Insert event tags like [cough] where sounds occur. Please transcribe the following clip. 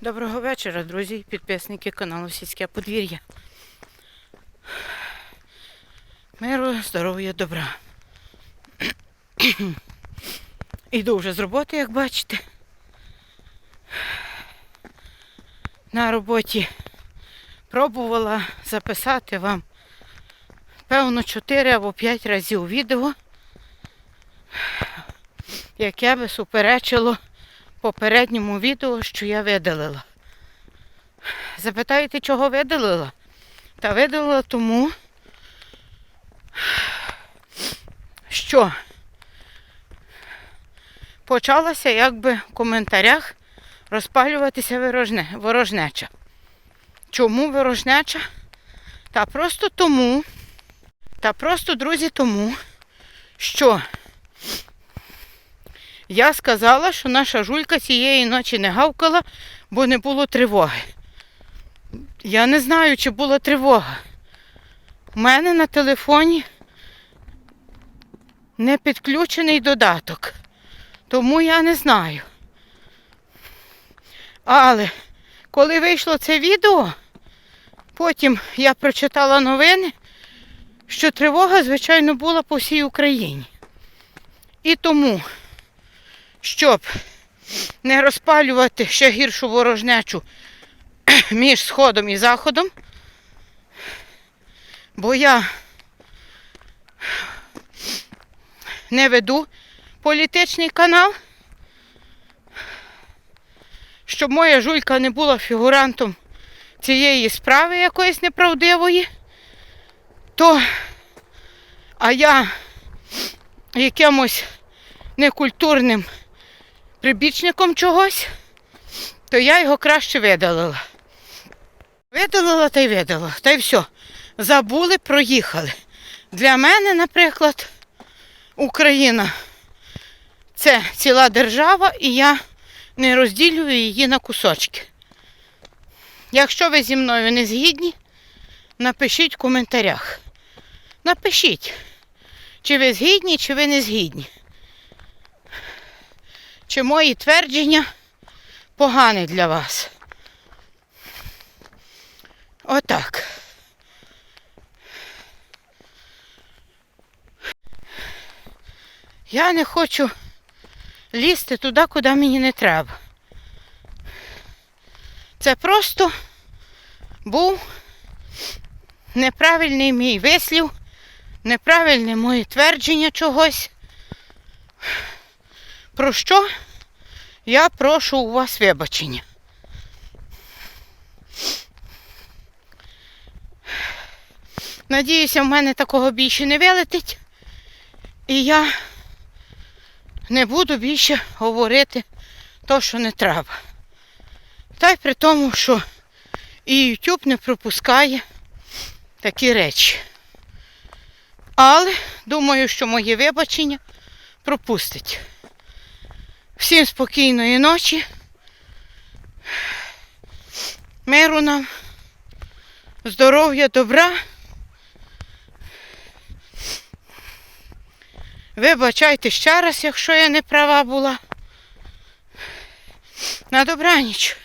Доброго вечора, друзі, підписники каналу Сільське подвір'я. Миру, здоров'я, добра. Іду вже з роботи, як бачите. На роботі пробувала записати вам певно 4 або 5 разів відео, яке би суперечило попередньому відео, що я видалила. Запитаєте, чого видалила? Та видалила тому, що почалася якби в коментарях розпалюватися ворожне, ворожнеча. Чому ворожнеча? Та просто тому, та просто, друзі, тому, що я сказала, що наша жулька цієї ночі не гавкала, бо не було тривоги. Я не знаю, чи була тривога. У мене на телефоні не підключений додаток, тому я не знаю. Але коли вийшло це відео, потім я прочитала новини, що тривога, звичайно, була по всій Україні. І тому щоб не розпалювати ще гіршу ворожнечу [clears throat] між сходом і заходом, бо я не веду політичний канал, щоб моя жулька не була фігурантом цієї справи якоїсь неправдивої, то а я якимось некультурним прибічником чогось, то я його краще видалила. Видалила та й видалила. Та й все. Забули, проїхали. Для мене, наприклад, Україна це ціла держава, і я не розділюю її на кусочки. Якщо ви зі мною не згідні, напишіть в коментарях. Напишіть, чи ви згідні, чи ви не згідні чи мої твердження погані для вас. Отак. Я не хочу лізти туди, куди мені не треба. Це просто був неправильний мій вислів, неправильне моє твердження чогось. Про що я прошу у вас вибачення. Надіюся, в мене такого більше не вилетить. І я не буду більше говорити то, що не треба. Та й при тому, що і YouTube не пропускає такі речі. Але думаю, що моє вибачення пропустить. Всім спокійної ночі. Миру нам, здоров'я, добра. Вибачайте ще раз, якщо я не права була. На добраніч.